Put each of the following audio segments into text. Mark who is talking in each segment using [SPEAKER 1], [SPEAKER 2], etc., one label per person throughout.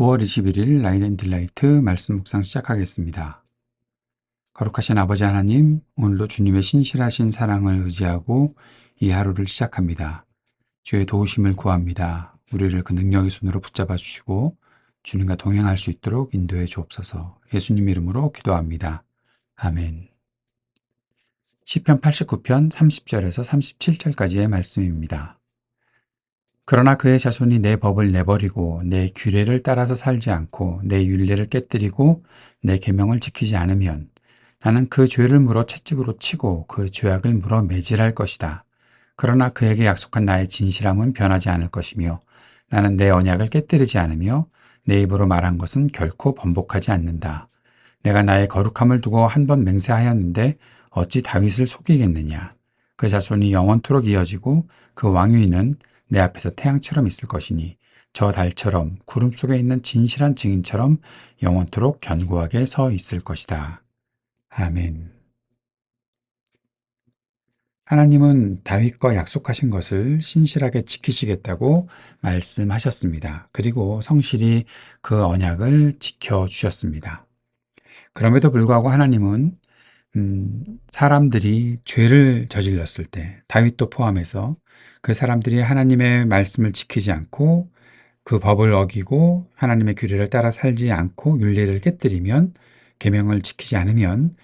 [SPEAKER 1] 9월 21일 라인 앤 딜라이트 말씀 묵상 시작하겠습니다. 거룩하신 아버지 하나님, 오늘도 주님의 신실하신 사랑을 의지하고 이 하루를 시작합니다. 주의 도우심을 구합니다. 우리를 그 능력의 손으로 붙잡아 주시고 주님과 동행할 수 있도록 인도해 주옵소서. 예수님 이름으로 기도합니다. 아멘. 시편 89편 30절에서 37절까지의 말씀입니다. 그러나 그의 자손이 내 법을 내버리고 내 규례를 따라서 살지 않고 내 윤례를 깨뜨리고 내 계명을 지키지 않으면 나는 그 죄를 물어 채찍으로 치고 그 죄악을 물어 매질할 것이다. 그러나 그에게 약속한 나의 진실함은 변하지 않을 것이며 나는 내 언약을 깨뜨리지 않으며 내 입으로 말한 것은 결코 번복하지 않는다. 내가 나의 거룩함을 두고 한 번 맹세하였는데 어찌 다윗을 속이겠느냐. 그 자손이 영원토록 이어지고 그 왕위는 내 앞에서 태양처럼 있을 것이니 저 달처럼 구름 속에 있는 진실한 증인처럼 영원토록 견고하게 서 있을 것이다. 아멘. 하나님은 다윗과 약속하신 것을 신실하게 지키시겠다고 말씀하셨습니다. 그리고 성실히 그 언약을 지켜주셨습니다. 그럼에도 불구하고 하나님은 음, 사람들이 죄를 저질렀을 때 다윗도 포함해서 그 사람들이 하나님의 말씀을 지키지 않고 그 법을 어기고 하나님의 규례를 따라 살지 않고 윤례를 깨뜨리면 계명을 지키지 않으면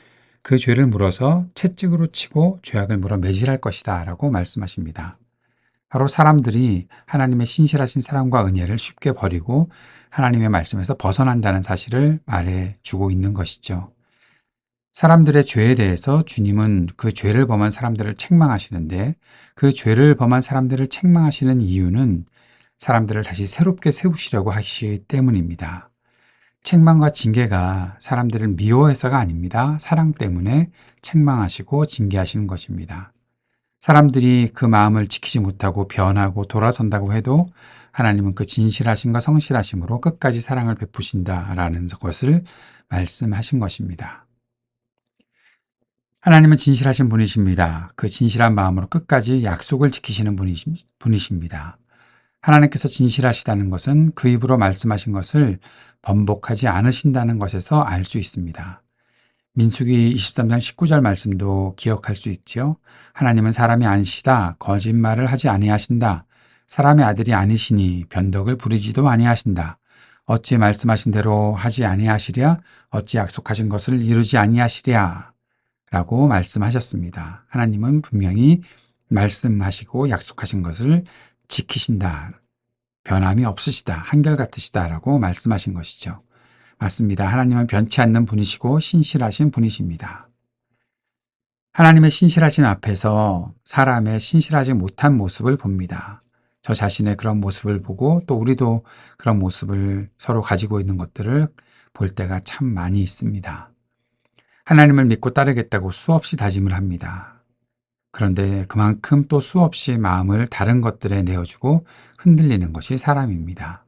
[SPEAKER 1] 그 죄를 물어서 채찍으로 치고 죄악을 물어 매질할 것이다라고 말씀하십니다. 바로 사람들이 하나님의 신실하신 사랑과 은혜를 쉽게 버리고 하나님의 말씀에서 벗어난다는 사실을 말해 주고 있는 것이죠. 사람들의 죄에 대해서 주님은 그 죄를 범한 사람들을 책망하시는데 그 죄를 범한 사람들을 책망하시는 이유는 사람들을 다시 새롭게 세우시려고 하시기 때문입니다. 책망과 징계가 사람들을 미워해서가 아닙니다. 사랑 때문에 책망하시고 징계하시는 것입니다. 사람들이 그 마음을 지키지 못하고 변하고 돌아선다고 해도 하나님은 그 진실하심과 성실하심으로 끝까지 사랑을 베푸신다라는 것을 말씀하신 것입니다. 하나님은 진실하신 분이십니다. 그 진실한 마음으로 끝까지 약속을 지키시는 분이십니다. 하나님께서 진실하시다는 것은 그 입으로 말씀하신 것을 번복하지 않으신다는 것에서 알 수 있습니다. 민수기 23장 19절 말씀도 기억할 수 있지요. 하나님은 사람이 아니시다. 거짓말을 하지 아니하신다. 사람의 아들이 아니시니 변덕을 부리지도 아니하신다. 어찌 말씀하신 대로 하지 아니하시랴? 어찌 약속하신 것을 이루지 아니하시랴? 라고 말씀하셨습니다. 하나님은 분명히 말씀하시고 약속하신 것을 지키신다. 변함이 없으시다. 한결같으시다. 라고 말씀하신 것이죠. 맞습니다. 하나님은 변치 않는 분이시고 신실하신 분이십니다. 하나님의 신실하신 앞에서 사람의 신실하지 못한 모습을 봅니다. 저 자신의 그런 모습을 보고 또 우리도 그런 모습을 서로 가지고 있는 것들을 볼 때가 참 많이 있습니다. 하나님을 믿고 따르겠다고 수없이 다짐을 합니다. 그런데 그만큼 또 수없이 마음을 다른 것들에 내어주고 흔들리는 것이 사람입니다.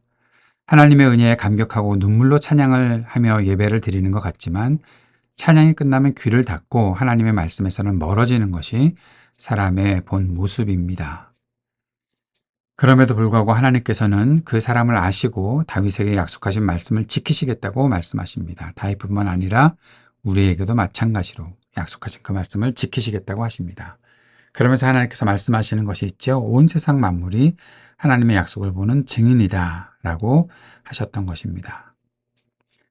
[SPEAKER 1] 하나님의 은혜에 감격하고 눈물로 찬양을 하며 예배를 드리는 것 같지만 찬양이 끝나면 귀를 닫고 하나님의 말씀에서는 멀어지는 것이 사람의 본 모습입니다. 그럼에도 불구하고 하나님께서는 그 사람을 아시고 다윗에게 약속하신 말씀을 지키시겠다고 말씀하십니다. 다윗뿐만 아니라 우리에게도 마찬가지로 약속하신 그 말씀을 지키시겠다고 하십니다. 그러면서 하나님께서 말씀하시는 것이 있죠. 온 세상 만물이 하나님의 약속을 보는 증인이다 라고 하셨던 것입니다.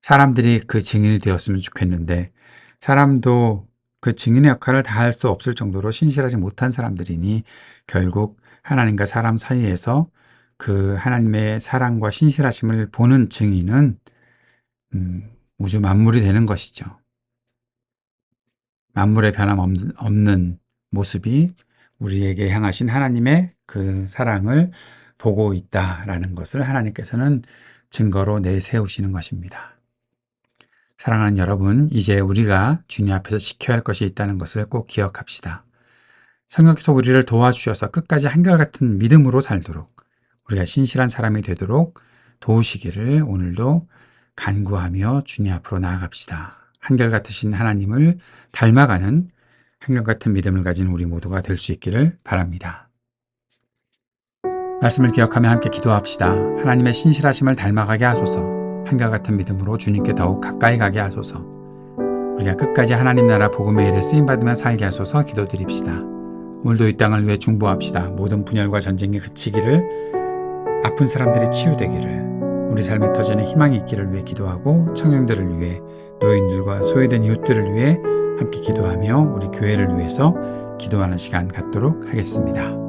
[SPEAKER 1] 사람들이 그 증인이 되었으면 좋겠는데 사람도 그 증인의 역할을 다 할 수 없을 정도로 신실하지 못한 사람들이니 결국 하나님과 사람 사이에서 그 하나님의 사랑과 신실하심을 보는 증인은 음, 우주 만물이 되는 것이죠. 만물의 변함 없는 모습이 우리에게 향하신 하나님의 그 사랑을 보고 있다라는 것을 하나님께서는 증거로 내세우시는 것입니다. 사랑하는 여러분, 이제 우리가 주님 앞에서 지켜야 할 것이 있다는 것을 꼭 기억합시다. 성령께서 우리를 도와주셔서 끝까지 한결같은 믿음으로 살도록 우리가 신실한 사람이 되도록 도우시기를 오늘도 간구하며 주님 앞으로 나아갑시다. 한결같으신 하나님을 닮아가는 한결같은 믿음을 가진 우리 모두가 될 수 있기를 바랍니다. 말씀을 기억하며 함께 기도합시다. 하나님의 신실하심을 닮아가게 하소서. 한결같은 믿음으로 주님께 더욱 가까이 가게 하소서. 우리가 끝까지 하나님 나라 복음의 일에 쓰임 받으며 살게 하소서 기도드립시다. 오늘도 이 땅을 위해 중보합시다. 모든 분열과 전쟁이 그치기를 아픈 사람들이 치유되기를 우리 삶의 터전에 희망이 있기를 위해 기도하고 청년들을 위해 노인들과 소외된 이웃들을 위해 함께 기도하며 우리 교회를 위해서 기도하는 시간 갖도록 하겠습니다.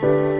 [SPEAKER 1] thank you